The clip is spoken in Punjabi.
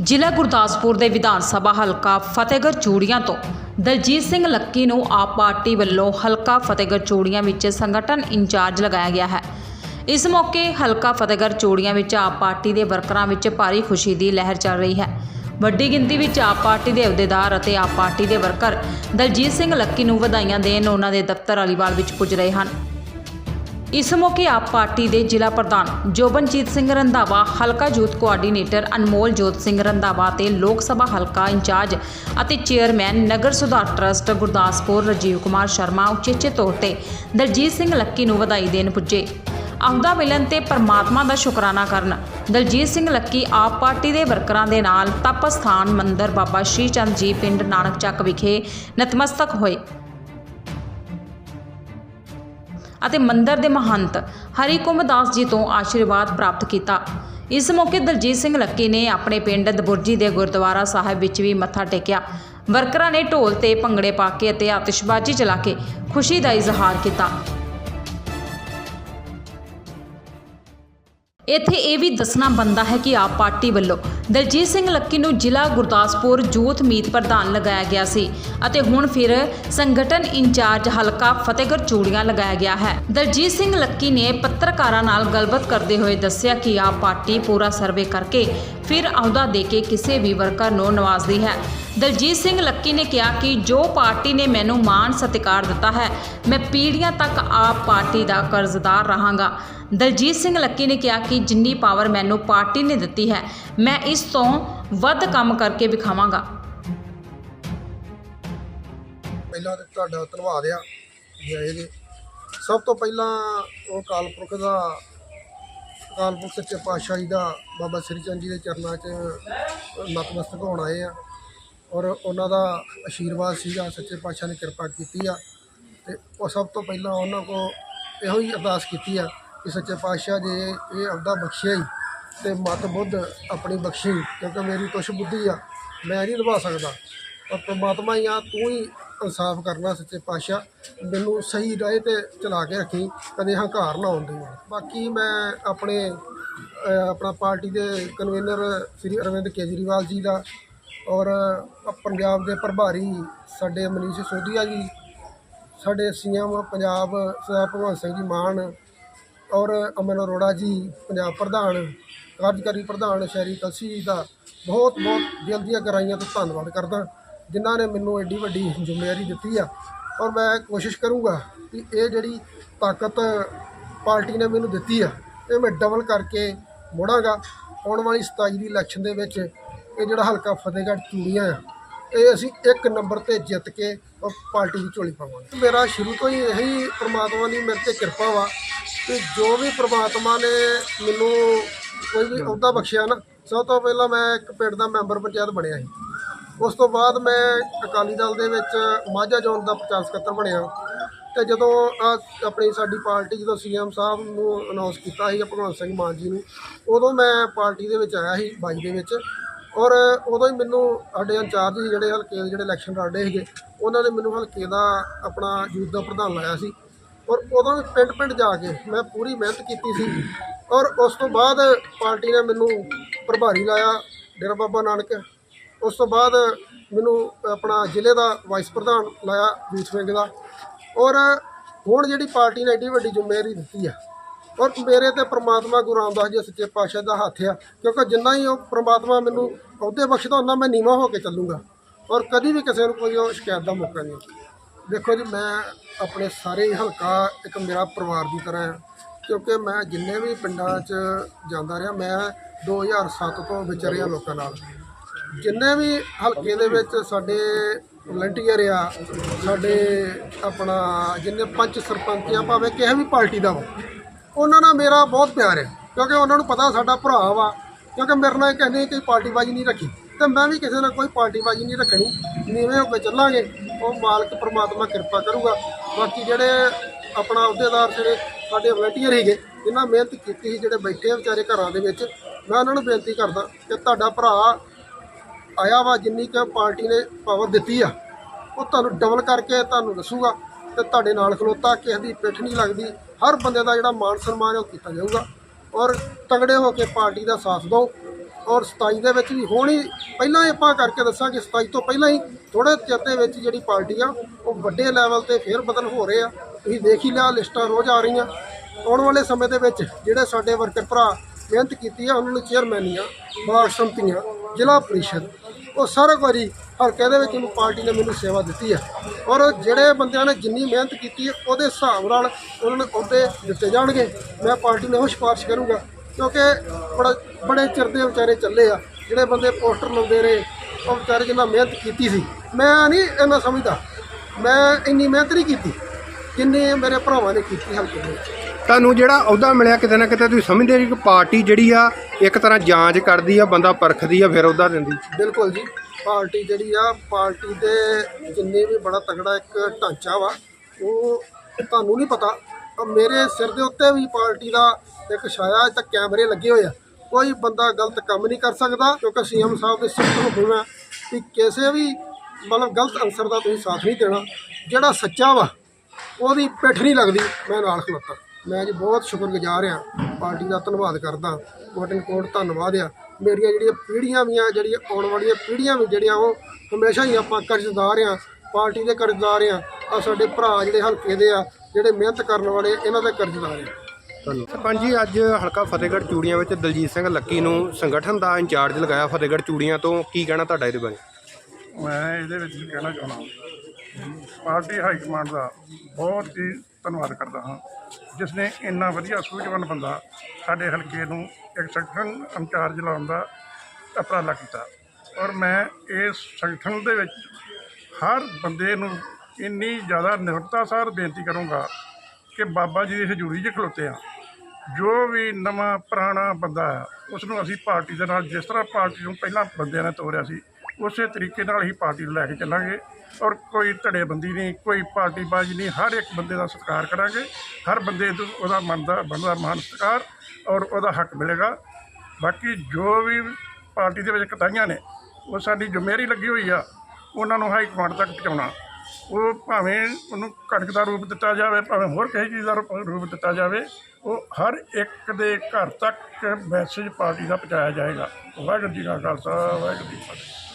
ਜ਼ਿਲ੍ਹਾ ਗੁਰਦਾਸਪੁਰ ਦੇ ਵਿਧਾਨ ਸਭਾ ਹਲਕਾ ਫਤਿਹਗੜ੍ਹ ਚੂੜੀਆਂ ਤੋਂ ਦਲਜੀਤ ਸਿੰਘ ਲੱਕੀ ਨੂੰ ਆਪ ਪਾਰਟੀ ਵੱਲੋਂ ਹਲਕਾ ਫਤਿਹਗੜ੍ਹ ਚੂੜੀਆਂ ਵਿੱਚ ਸੰਗਠਨ ਇੰਚਾਰਜ ਲਗਾਇਆ ਗਿਆ ਹੈ। ਇਸ ਮੌਕੇ ਹਲਕਾ ਫਤਿਹਗੜ੍ਹ ਚੂੜੀਆਂ ਵਿੱਚ ਆਪ ਪਾਰਟੀ ਦੇ ਵਰਕਰਾਂ ਵਿੱਚ ਭਾਰੀ ਖੁਸ਼ੀ ਦੀ ਲਹਿਰ ਚੱਲ ਰਹੀ ਹੈ। ਵੱਡੀ ਗਿਣਤੀ ਵਿੱਚ ਆਪ ਪਾਰਟੀ ਦੇ ਅਹੁਦੇਦਾਰ ਅਤੇ ਆਪ ਪਾਰਟੀ ਦੇ ਵਰਕਰ ਦਲਜੀਤ ਸਿੰਘ ਲੱਕੀ ਨੂੰ ਵਧਾਈਆਂ ਦੇਣ ਉਹਨਾਂ ਦੇ ਦਫ਼ਤਰ ਅਲੀਵਾਲ ਵਿੱਚ ਪੁੱਜ ਰਹੇ ਹਨ। ਇਸ ਮੌਕੇ ਆਪ ਪਾਰਟੀ ਦੇ ਜ਼ਿਲ੍ਹਾ ਪ੍ਰਧਾਨ ਜੋਬਨਜੀਤ ਸਿੰਘ ਰੰਧਾਵਾ, ਹਲਕਾ ਯੂਥ ਕੋਆਰਡੀਨੇਟਰ ਅਨਮੋਲ ਜੋਤ ਸਿੰਘ ਰੰਧਾਵਾ ਤੇ ਲੋਕ ਸਭਾ ਹਲਕਾ ਇੰਚਾਰਜ ਅਤੇ ਚੇਅਰਮੈਨ ਨਗਰ ਸੁਧਾਰ ਟਰਸਟ ਗੁਰਦਾਸਪੁਰ ਰਾਜੀਵ ਕੁਮਾਰ ਸ਼ਰਮਾ ਉਚੇਚੇ ਤੌਰ ਤੇ ਦਲਜੀਤ ਸਿੰਘ ਲੱਕੀ ਨੂੰ ਵਧਾਈ ਦੇਣ ਪੁੱਜੇ। ਅਹੁਦਾ ਮਿਲਣ ਤੇ ਪਰਮਾਤਮਾ ਦਾ ਸ਼ੁਕਰਾਨਾ ਕਰਨ ਦਲਜੀਤ ਸਿੰਘ ਲੱਕੀ ਆਪ ਪਾਰਟੀ ਦੇ ਵਰਕਰਾਂ ਦੇ ਨਾਲ ਤਪ ਸਥਾਨ ਮੰਦਰ ਬਾਬਾ ਸ਼੍ਰੀ ਚੰਦ ਜੀ ਪਿੰਡ ਨਾਨਕ ਚੱਕ ਵਿਖੇ ਨਤਮਸਤਕ ਹੋਏ। ਅਤੇ ਮੰਦਰ ਦੇ ਮਹੰਤ ਹਰੀ ਕੁੰਭਦਾਸ ਜੀ ਤੋਂ ਆਸ਼ੀਰਵਾਦ ਪ੍ਰਾਪਤ ਕੀਤਾ। ਇਸ ਮੌਕੇ ਦਲਜੀਤ ਸਿੰਘ ਲੱਕੀ ਨੇ ਆਪਣੇ ਪਿੰਡ ਦਬੁਰਜੀ ਦੇ ਗੁਰਦੁਆਰਾ ਸਾਹਿਬ ਵਿੱਚ ਵੀ ਮੱਥਾ ਟੇਕਿਆ। ਵਰਕਰਾਂ ਨੇ ਢੋਲ ਤੇ ਭੰਗੜੇ ਪਾ ਕੇ ਅਤੇ ਆਤਿਸ਼ਬਾਜ਼ੀ ਚਲਾ ਕੇ ਖੁਸ਼ੀ ਦਾ ਇਜ਼ਹਾਰ ਕੀਤਾ। ਇੱਥੇ ਇਹ ਵੀ ਦੱਸਣਾ ਬੰਦਾ ਹੈ ਕਿ ਆਪ ਪਾਰਟੀ ਵੱਲੋਂ ਦਲਜੀਤ ਸਿੰਘ ਲੱਕੀ ਨੂੰ ਜ਼ਿਲ੍ਹਾ ਗੁਰਦਾਸਪੁਰ ਯੂਥ ਮੀਤ ਪ੍ਰਧਾਨ ਲਗਾਇਆ ਗਿਆ ਸੀ ਅਤੇ ਹੁਣ ਫਿਰ ਸੰਗਠਨ ਇੰਚਾਰਜ ਹਲਕਾ ਫਤਿਹਗੜ੍ਹ ਚੂੜੀਆਂ ਲਗਾਇਆ ਗਿਆ ਹੈ। ਦਲਜੀਤ ਸਿੰਘ ਲੱਕੀ ਨੇ ਪੱਤਰਕਾਰਾਂ ਨਾਲ ਗੱਲਬਾਤ ਕਰਦੇ ਹੋਏ ਦੱਸਿਆ ਕਿ ਆਪ ਪਾਰਟੀ ਪੂਰਾ ਸਰਵੇ ਕਰਕੇ ਫਿਰ ਅਹੁਦਾ ਦੇ ਕੇ ਕਿਸੇ ਵੀ ਵਰਕਰ ਨੂੰ ਨਵਾਜ਼ਦੀ ਹੈ। ਦਲਜੀਤ ਸਿੰਘ ਲੱਕੀ ਨੇ ਕਿਹਾ ਕਿ ਜੋ ਪਾਰਟੀ ਨੇ ਮੈਨੂੰ ਮਾਣ ਸਤਿਕਾਰ ਦਿੱਤਾ ਹੈ, ਮੈਂ ਪੀੜ੍ਹੀਆਂ ਤੱਕ ਆਪ ਪਾਰਟੀ ਦਾ ਕਰਜ਼ਦਾਰ ਰਹਾਂਗਾ। ਦਲਜੀਤ ਸਿੰਘ ਲੱਕੀ ਨੇ ਕਿਹਾ ਕਿ ਜਿੰਨੀ ਪਾਵਰ ਮੈਨੂੰ ਪਾਰਟੀ ਨੇ ਦਿੱਤੀ ਹੈ, ਮੈਂ ਇਸ ਤੋਂ ਵੱਧ ਕੰਮ ਕਰਕੇ ਵਿਖਾਵਾਂਗਾ। ਪਹਿਲਾਂ ਤਾਂ ਤੁਹਾਡਾ ਧੰਨਵਾਦ ਆ। ਜੈ ਜੀ ਸਭ ਤੋਂ ਪਹਿਲਾਂ ਉਹ ਅਕਾਲ ਦਾ ਅਕਾਲ ਪੁਰਖ ਸੱਚੇ ਪਾਤਸ਼ਾਹ ਜੀ ਦਾ ਬਾਬਾ ਸ੍ਰੀ ਚੰਦ ਜੀ ਦੇ ਚਰਨਾਂ 'ਚ ਨਤਮਸਤਕ ਹੋਣ ਆਏ ਆ। ਔਰ ਉਹਨਾਂ ਦਾ ਆਸ਼ੀਰਵਾਦ ਸੀਗਾ, ਸੱਚੇ ਪਾਤਸ਼ਾਹ ਨੇ ਕਿਰਪਾ ਕੀਤੀ ਆ। ਤੇ ਉਹ ਸਭ ਤੋਂ ਪਹਿਲਾਂ ਉਹਨਾਂ ਕੋ ਇਹੋ ਹੀ ਅਰਦਾਸ ਕੀਤੀ ਆ ਕਿ ਸੱਚੇ ਪਾਤਸ਼ਾਹ ਜੇ, ਇਹ ਆਪਦਾ ਬਖਸ਼ਿਆ ਹੀ ਤੇ ਮਤ ਬੁੱਧ ਆਪਣੀ ਬਖਸ਼ੀ ਕਿਉਂਕਿ ਮੇਰੀ ਕੁਛ ਬੁੱਧੀ ਆ, ਮੈਂ ਨਹੀਂ ਨਿਭਾ ਸਕਦਾ। ਪਰ ਪ੍ਰਮਾਤਮਾ ਹੀ ਆ, ਤੂੰ ਹੀ ਇਨਸਾਫ ਕਰਨਾ ਸੱਚੇ ਪਾਤਸ਼ਾਹ। ਮੈਨੂੰ ਸਹੀ ਰਾਹ ਤੇ ਚਲਾ ਕੇ ਰੱਖੀ, ਕਦੇ ਹੰਕਾਰ ਨਾ ਆਉਂਦੀ। ਬਾਕੀ ਮੈਂ ਆਪਣੇ ਆਪਣਾ ਪਾਰਟੀ ਦੇ ਕਨਵੀਨਰ ਸ੍ਰੀ ਅਰਵਿੰਦ ਕੇਜਰੀਵਾਲ ਜੀ ਦਾ ਔਰ ਪੰਜਾਬ ਦੇ ਪ੍ਰਭਾਰੀ ਸਾਡੇ ਮਨੀਸ਼ ਸੋਧੀਆ ਜੀ, ਸਾਡੇ ਸੀਐਮ ਪੰਜਾਬ ਸਰਦਾਰ ਭਗਵੰਤ ਸਿੰਘ ਜੀ ਮਾਨ ਔਰ ਅਮਨ ਅਰੋੜਾ ਜੀ, ਪੰਜਾਬ ਪ੍ਰਧਾਨ ਕਾਰਜਕਾਰੀ ਪ੍ਰਧਾਨ ਸ਼ਹਿਰੀ ਕਲਸੀ ਜੀ ਦਾ ਬਹੁਤ ਬਹੁਤ ਦਿਲ ਦੀਆਂ ਗਹਿਰਾਈਆਂ ਤੋਂ ਧੰਨਵਾਦ ਕਰਦਾ। ਜਿਨ੍ਹਾਂ ਨੇ ਮੈਨੂੰ ਐਡੀ ਵੱਡੀ ਜ਼ਿੰਮੇਵਾਰੀ ਦਿੱਤੀ ਆ। ਔਰ ਮੈਂ ਕੋਸ਼ਿਸ਼ ਕਰੂੰਗਾ ਕਿ ਇਹ ਜਿਹੜੀ ਤਾਕਤ ਪਾਰਟੀ ਨੇ ਮੈਨੂੰ ਦਿੱਤੀ ਆ, ਇਹ ਮੈਂ ਡਬਲ ਕਰਕੇ ਮੋੜਾਂਗਾ। ਆਉਣ ਵਾਲੀ 27 ਦੀ ਇਲੈਕਸ਼ਨ ਦੇ ਵਿੱਚ ਇਹ ਜਿਹੜਾ ਹਲਕਾ ਫਤਿਹਗੜ੍ਹ ਚੂੜੀਆਂ ਆ, ਇਹ ਅਸੀਂ ਇੱਕ ਨੰਬਰ ਤੇ ਜਿੱਤ ਕੇ ਔਰ ਪਾਰਟੀ ਦੀ ਝੋਲੀ ਪਾਵਾਂਗੇ। ਮੇਰਾ ਸ਼ੁਰੂ ਤੋਂ ਹੀ ਇਹੀ ਪ੍ਰਮਾਤਮਾ ਦੀ ਮੇਰੇ ਤੇ ਕਿਰਪਾ ਵਾ ਕਿ ਜੋ ਵੀ ਪ੍ਰਮਾਤਮਾ ਨੇ ਮੈਨੂੰ ਕੋਈ ਵੀ ਅਹੁਦਾ ਬਖਸ਼ਿਆ ਨਾ, ਸਭ ਤੋਂ ਪਹਿਲਾਂ ਮੈਂ ਇੱਕ ਪਿੰਡ ਦਾ ਮੈਂਬਰ ਪੰਚਾਇਤ ਬਣਿਆ ਸੀ। ਉਸ ਤੋਂ ਬਾਅਦ ਮੈਂ ਅਕਾਲੀ ਦਲ ਦੇ ਵਿੱਚ ਮਾਝਾ ਜ਼ੋਨ ਦਾ ਪ੍ਰਚਾਰ ਸਕੱਤਰ ਬਣਿਆ ਤੇ ਜਦੋਂ ਆਪਣੀ ਸਾਡੀ ਪਾਰਟੀ ਜਦੋਂ ਸੀਐਮ ਸਾਹਿਬ ਨੂੰ ਅਨਾਉਂਸ ਕੀਤਾ ਸੀ ਭਗਵੰਤ ਸਿੰਘ ਮਾਨ ਜੀ ਨੂੰ, ਉਦੋਂ ਮੈਂ ਪਾਰਟੀ ਦੇ ਵਿੱਚ ਆਇਆ ਸੀ ਬਾਈ ਦੇ ਵਿੱਚ ਔਰ ਉਦੋਂ ਹੀ ਮੈਨੂੰ ਸਾਡੇ ਇੰਚਾਰਜ ਸੀ ਜਿਹੜੇ ਹਲਕੇ ਦੇ ਜਿਹੜੇ ਇਲੈਕਸ਼ਨ ਲੜਦੇ ਸੀਗੇ, ਉਹਨਾਂ ਨੇ ਮੈਨੂੰ ਹਲਕੇ ਦਾ ਆਪਣਾ ਯੂਥ ਦਾ ਪ੍ਰਧਾਨ ਲਾਇਆ ਸੀ ਔਰ ਉਦੋਂ ਵੀ ਪਿੰਡ ਪਿੰਡ ਜਾ ਕੇ ਮੈਂ ਪੂਰੀ ਮਿਹਨਤ ਕੀਤੀ ਸੀ ਔਰ ਉਸ ਤੋਂ ਬਾਅਦ ਪਾਰਟੀ ਨੇ ਮੈਨੂੰ ਪ੍ਰਭਾਰੀ ਲਾਇਆ ਡੇਰਾ ਬਾਬਾ ਨਾਨਕ ਉਸ ਤੋਂ ਬਾਅਦ ਮੈਨੂੰ ਆਪਣਾ ਜ਼ਿਲ੍ਹੇ ਦਾ ਵਾਈਸ ਪ੍ਰਧਾਨ ਲਾਇਆ ਯੂਥ ਵਿੰਗ ਦਾ। ਔਰ ਹੁਣ ਜਿਹੜੀ ਪਾਰਟੀ ਨੇ ਐਡੀ ਵੱਡੀ ਜ਼ਿੰਮੇਵਾਰੀ ਦਿੱਤੀ ਆ, ਔਰ ਮੇਰੇ ਤੇ ਪ੍ਰਮਾਤਮਾ ਗੁਰੂ ਰਾਮਦਾਸ ਜੀ ਸੱਚੇ ਪਾਤਸ਼ਾਹ ਦਾ ਹੱਥ ਆ, ਕਿਉਂਕਿ ਜਿੰਨਾ ਹੀ ਉਹ ਪ੍ਰਮਾਤਮਾ ਮੈਨੂੰ ਅਹੁਦੇ ਬਖਸ਼ਦਾ ਉਹਨਾਂ ਮੈਂ ਨੀਵਾਂ ਹੋ ਕੇ ਚੱਲੂੰਗਾ। ਔਰ ਕਦੀ ਵੀ ਕਿਸੇ ਨੂੰ ਕੋਈ ਉਹ ਸ਼ਿਕਾਇਤ ਦਾ ਮੌਕਾ ਨਹੀਂ ਦੇਖੋ ਜੀ, ਮੈਂ ਆਪਣੇ ਸਾਰੇ ਹਲਕਾ, ਇੱਕ ਮੇਰਾ ਪਰਿਵਾਰ ਦੀ ਤਰ੍ਹਾਂ ਹੈ ਕਿਉਂਕਿ ਮੈਂ ਜਿੰਨੇ ਵੀ ਪਿੰਡਾਂ 'ਚ ਜਾਂਦਾ ਰਿਹਾ, ਮੈਂ 2007 ਤੋਂ ਵਿਚਰਿਆ ਲੋਕਾਂ ਨਾਲ। ਜਿੰਨੇ ਵੀ ਹਲਕੇ ਦੇ ਵਿੱਚ ਸਾਡੇ ਵਲੰਟੀਅਰ ਆ, ਸਾਡੇ ਆਪਣਾ ਜਿੰਨੇ ਪੰਚ ਸਰਪੰਚ ਆ, ਭਾਵੇਂ ਕਿਸੇ ਵੀ ਪਾਰਟੀ ਦਾ ਵਾ, ਉਹਨਾਂ ਨਾਲ ਮੇਰਾ ਬਹੁਤ ਪਿਆਰ ਹੈ ਕਿਉਂਕਿ ਉਹਨਾਂ ਨੂੰ ਪਤਾ ਸਾਡਾ ਭਰਾ ਵਾ, ਕਿਉਂਕਿ ਮੇਰੇ ਨਾਲ ਇਹ ਕਹਿੰਦੇ ਕਿ ਪਾਰਟੀਬਾਜ਼ੀ ਨਹੀਂ ਰੱਖੀ ਤੇ ਮੈਂ ਵੀ ਕਿਸੇ ਨਾਲ ਕੋਈ ਪਾਰਟੀਬਾਜ਼ੀ ਨਹੀਂ ਰੱਖਣੀ, ਨੀਵੇਂ ਹੋ ਕੇ ਚੱਲਾਂਗੇ ਉਹ ਮਾਲਕ ਪ੍ਰਮਾਤਮਾ ਕਿਰਪਾ ਕਰੂਗਾ, ਬਾਕੀ ਜਿਹੜੇ ਆਪਣਾ ਅਹੁਦੇਦਾਰ ਜਿਹੜੇ ਸਾਡੇ ਵਲੰਟੀਅਰ ਸੀਗੇ ਇਹਨਾਂ ਮਿਹਨਤ ਕੀਤੀ ਸੀ, ਜਿਹੜੇ ਬੈਠੇ ਵਿਚਾਰੇ ਘਰਾਂ ਦੇ ਵਿੱਚ, ਮੈਂ ਉਹਨਾਂ ਨੂੰ ਬੇਨਤੀ ਕਰਦਾ ਕਿ ਤੁਹਾਡਾ ਭਰਾ ਆਇਆ ਵਾ, ਜਿੰਨੀ ਕਿ ਪਾਰਟੀ ਨੇ ਪਾਵਰ ਦਿੱਤੀ ਆ, ਉਹ ਤੁਹਾਨੂੰ ਡਬਲ ਕਰਕੇ ਤੁਹਾਨੂੰ ਦੱਸੂਗਾ ਤੇ ਤੁਹਾਡੇ ਨਾਲ ਖਲੋਤਾ, ਕਿਸੇ ਦੀ ਪਿੱਠ ਨਹੀਂ ਲੱਗਦੀ, ਹਰ ਬੰਦੇ ਦਾ ਜਿਹੜਾ ਮਾਨ ਸਨਮਾਨ ਉਹ ਕੀਤਾ ਜਾਊਗਾ। ਔਰ ਤਗੜੇ ਹੋ ਕੇ ਪਾਰਟੀ ਦਾ ਸਾਥ ਦਿਓ, ਔਰ 27 ਦੇ ਵਿੱਚ ਵੀ ਹੋਣੀ, ਪਹਿਲਾਂ ਹੀ ਆਪਾਂ ਕਰਕੇ ਦੱਸਾਂਗੇ 27 ਤੋਂ ਪਹਿਲਾਂ ਹੀ ਥੋੜੇ ਚਿਰ ਦੇ ਵਿੱਚ ਜਿਹੜੀ ਪਾਰਟੀ ਆ, ਉਹ ਵੱਡੇ ਲੈਵਲ ਤੇ ਫੇਰ ਬਦਲ ਹੋ ਰਹੇ ਆ। ਤੁਸੀਂ ਦੇਖ ਹੀ ਲਿਆ, ਲਿਸਟਾਂ ਰੋਜ਼ ਆ ਰਹੀਆਂ। ਆਉਣ ਵਾਲੇ ਸਮੇਂ ਦੇ ਵਿੱਚ ਜਿਹੜੇ ਸਾਡੇ ਵਰਕਰ ਭਰਾ ਮਿਹਨਤ ਕੀਤੀ ਆ, ਉਹਨਾਂ ਨੂੰ ਚੇਅਰਮੈਨੀਆਂ ਬਲਾਕ ਸੰਮਤੀਆਂ, ਜ਼ਿਲ੍ਹਾ ਪ੍ਰੀਸ਼ਦ। ਉਹ ਸਾਰਾ ਵਾਰੀ ਹਲਕੇ ਦੇ ਵਿੱਚ ਮੈਨੂੰ ਪਾਰਟੀ ਨੇ ਮੈਨੂੰ ਸੇਵਾ ਦਿੱਤੀ ਹੈ ਔਰ ਜਿਹੜੇ ਬੰਦਿਆਂ ਨੇ ਜਿੰਨੀ ਮਿਹਨਤ ਕੀਤੀ ਹੈ ਉਹਦੇ ਹਿਸਾਬ ਨਾਲ ਉਹਨਾਂ ਨੂੰ ਅਹੁਦੇ ਦਿੱਤੇ ਜਾਣਗੇ। ਮੈਂ ਪਾਰਟੀ ਨੂੰ ਇਹੋ ਸਿਫਾਰਿਸ਼ ਕਰੂੰਗਾ, ਕਿਉਂਕਿ ਬੜਾ, ਬੜੇ ਚਿਰ ਦੇ ਵਿਚਾਰੇ ਚੱਲੇ ਆ। ਜਿਹੜੇ ਬੰਦੇ ਪੋਸਟਰ ਲਾਉਂਦੇ ਰਹੇ, ਉਹ ਵਿਚਾਰੇ ਜਿੰਨਾ ਮਿਹਨਤ ਕੀਤੀ ਸੀ। ਮੈਂ ਨਹੀਂ ਇੰਨਾ ਸਮਝਦਾ। ਮੈਂ ਇੰਨੀ ਮਿਹਨਤ ਨਹੀਂ ਕੀਤੀ, ਜਿੰਨੀ ਮੇਰੇ ਭਰਾਵਾਂ ਨੇ ਕੀਤੀ ਹਲਕੇ ਦੇ ਵਿੱਚ। ਤੁਹਾਨੂੰ ਜਿਹੜਾ ਅਹੁਦਾ ਮਿਲਿਆ ਕਿਤੇ ਨਾ ਕਿਤੇ ਤੁਸੀਂ ਸਮਝਦੇ ਜੀ ਕਿ ਪਾਰਟੀ ਜਿਹੜੀ ਆ, ਇੱਕ ਤਰ੍ਹਾਂ ਜਾਂਚ ਕਰਦੀ ਆ, ਬੰਦਾ ਪਰਖਦੀ ਆ, ਫਿਰ ਅਹੁਦਾ ਦਿੰਦੀ। ਬਿਲਕੁਲ ਜੀ। ਪਾਰਟੀ ਜਿਹੜੀ ਆ, ਪਾਰਟੀ ਦੇ ਜਿੰਨੇ ਵੀ ਬੜਾ ਤਗੜਾ ਇੱਕ ਢਾਂਚਾ ਵਾ, ਉਹ ਤੁਹਾਨੂੰ ਨਹੀਂ ਪਤਾ। ਮੇਰੇ ਸਿਰ ਦੇ ਉੱਤੇ ਵੀ ਪਾਰਟੀ ਦਾ ਇੱਕ ਛਾਇਆ ਤੇ ਕੈਮਰੇ ਲੱਗੇ ਹੋਏ ਆ। ਕੋਈ ਬੰਦਾ ਗਲਤ ਕੰਮ ਨਹੀਂ ਕਰ ਸਕਦਾ, ਕਿਉਂਕਿ ਸੀਐਮ ਸਾਹਿਬ ਦੇ ਸਿੱਖ ਤੋਂ ਹੁਕਮ ਹੈ ਕਿ ਕਿਸੇ ਵੀ ਮਤਲਬ ਗਲਤ ਅਨਸਰ ਦਾ ਤੁਸੀਂ ਸਾਥ ਨਹੀਂ ਦੇਣਾ। ਜਿਹੜਾ ਸੱਚਾ ਵਾ, ਉਹਦੀ ਪਿੱਠ ਨਹੀਂ ਲੱਗਦੀ, ਮੈਂ ਨਾਲ ਖਲੋਤਾ। ਮੈਂ ਜੀ ਬਹੁਤ ਸ਼ੁਕਰਗੁਜ਼ਾਰ ਆ ਪਾਰਟੀ ਦਾ ਧੰਨਵਾਦ ਕਰਦਾ ਕੋਟ ਐਂਡ ਕੋਟ ਧੰਨਵਾਦ ਆ। ਮੇਰੀਆਂ ਜਿਹੜੀਆਂ ਪੀੜ੍ਹੀਆਂ ਵੀ ਆ ਜਿਹੜੀਆਂ ਆਉਣ ਵਾਲੀਆਂ ਪੀੜ੍ਹੀਆਂ ਵੀ ਜਿਹੜੀਆਂ ਉਹ ਹਮੇਸ਼ਾ ਹੀ ਆਪਾਂ ਕਰਜ਼ਦਾਰ ਆ ਪਾਰਟੀ ਦੇ ਕਰਜ਼ਦਾਰ ਆ ਆ ਸਾਡੇ ਭਰਾ ਜਿਹੜੇ ਹਲਕੇ ਦੇ ਆ ਜਿਹੜੇ ਮਿਹਨਤ ਕਰਨ ਵਾਲੇ ਇਹਨਾਂ ਦੇ ਕਰਜ਼ਦਾਰ ਆ। ਸਰਪੰਚ ਜੀ ਅੱਜ ਹਲਕਾ ਫਤਿਹਗੜ੍ਹ ਚੂੜੀਆਂ ਵਿੱਚ ਦਲਜੀਤ ਸਿੰਘ ਲੱਕੀ ਨੂੰ ਸੰਗਠਨ ਦਾ ਇੰਚਾਰਜ ਲਗਾਇਆ ਫਤਿਹਗੜ੍ਹ ਚੂੜੀਆਂ ਤੋਂ ਕੀ ਕਹਿਣਾ ਤੁਹਾਡਾ ਇਹਦੇ ਬਾਰੇ? ਮੈਂ ਇਹਦੇ ਵਿੱਚ ਕਹਿਣਾ ਚਾਹੁੰਦਾ। ਪਾਰਟੀ ਹਾਈ ਕਮਾਂਡ ਦਾ ਬਹੁਤ ਹੀ ਧੰਨਵਾਦ ਕਰਦਾ ਹਾਂ ਜਿਸ ਨੇ ਇੰਨਾ ਵਧੀਆ ਸੂਝਵਾਨ ਬੰਦਾ ਸਾਡੇ ਹਲਕੇ ਨੂੰ ਇੱਕ ਸੰਗਠਨ ਇੰਚਾਰਜ ਲਾਉਣ ਦਾ ਉਪਰਾਲਾ ਕੀਤਾ। ਔਰ ਮੈਂ ਇਸ ਸੰਗਠਨ ਦੇ ਵਿੱਚ ਹਰ ਬੰਦੇ ਨੂੰ ਇੰਨੀ ਜ਼ਿਆਦਾ ਨਿਰਭਰਤਾ ਸਾਰ ਬੇਨਤੀ ਕਰੂੰਗਾ ਕਿ ਬਾਬਾ ਜੀ ਦੀ ਹਜ਼ੂਰੀ 'ਚ ਖਲੋਤੇ ਆ। ਜੋ ਵੀ ਨਵਾਂ ਪੁਰਾਣਾ ਬੰਦਾ ਹੈ ਉਸ ਨੂੰ ਅਸੀਂ ਪਾਰਟੀ ਦੇ ਨਾਲ ਜਿਸ ਤਰ੍ਹਾਂ ਪਾਰਟੀ ਨੂੰ ਪਹਿਲਾਂ ਬੰਦਿਆਂ ਨੇ ਤੋਰਿਆ ਸੀ ਉਸੇ ਤਰੀਕੇ ਨਾਲ ਹੀ ਪਾਰਟੀ ਨੂੰ ਲੈ ਕੇ ਚੱਲਾਂਗੇ ਔਰ ਕੋਈ ਧੜੇਬੰਦੀ ਨਹੀਂ, ਕੋਈ ਪਾਰਟੀਬਾਜ਼ੀ ਨਹੀਂ, ਹਰ ਇੱਕ ਬੰਦੇ ਦਾ ਸਤਿਕਾਰ ਕਰਾਂਗੇ, ਹਰ ਬੰਦੇ ਨੂੰ ਉਹਦਾ ਮਨ ਦਾ ਬਣਦਾ ਮਾਨ ਸਤਿਕਾਰ ਔਰ ਉਹਦਾ ਹੱਕ ਮਿਲੇਗਾ। ਬਾਕੀ ਜੋ ਵੀ ਪਾਰਟੀ ਦੇ ਵਿੱਚ ਕਤਾਈਆਂ ਨੇ, ਉਹ ਸਾਡੀ ਜ਼ਿੰਮੇਵਾਰੀ ਲੱਗੀ ਹੋਈ ਆ, ਉਹਨਾਂ ਨੂੰ ਹਾਈ ਕਮਾਂਡ ਤੱਕ ਪਹੁੰਚਾਉਣਾ। ਉਹ ਭਾਵੇਂ ਉਹਨੂੰ ਕਣਕ ਦਾ ਰੂਪ ਦਿੱਤਾ ਜਾਵੇ, ਭਾਵੇਂ ਹੋਰ ਕਿਸੇ ਚੀਜ਼ ਦਾ ਰੂਪ ਰੂਪ ਦਿੱਤਾ ਜਾਵੇ, ਉਹ ਹਰ ਇੱਕ ਦੇ ਘਰ ਤੱਕ ਮੈਸੇਜ ਪਾਰਟੀ ਦਾ ਪਹੁੰਚਾਇਆ ਜਾਏਗਾ। ਵਾਹਿਗੁਰੂ ਜੀ ਕਾ ਖਾਲਸਾ, ਵਾਹਿਗੁਰੂ ਜੀ ਕੀ ਫਤਿਹ।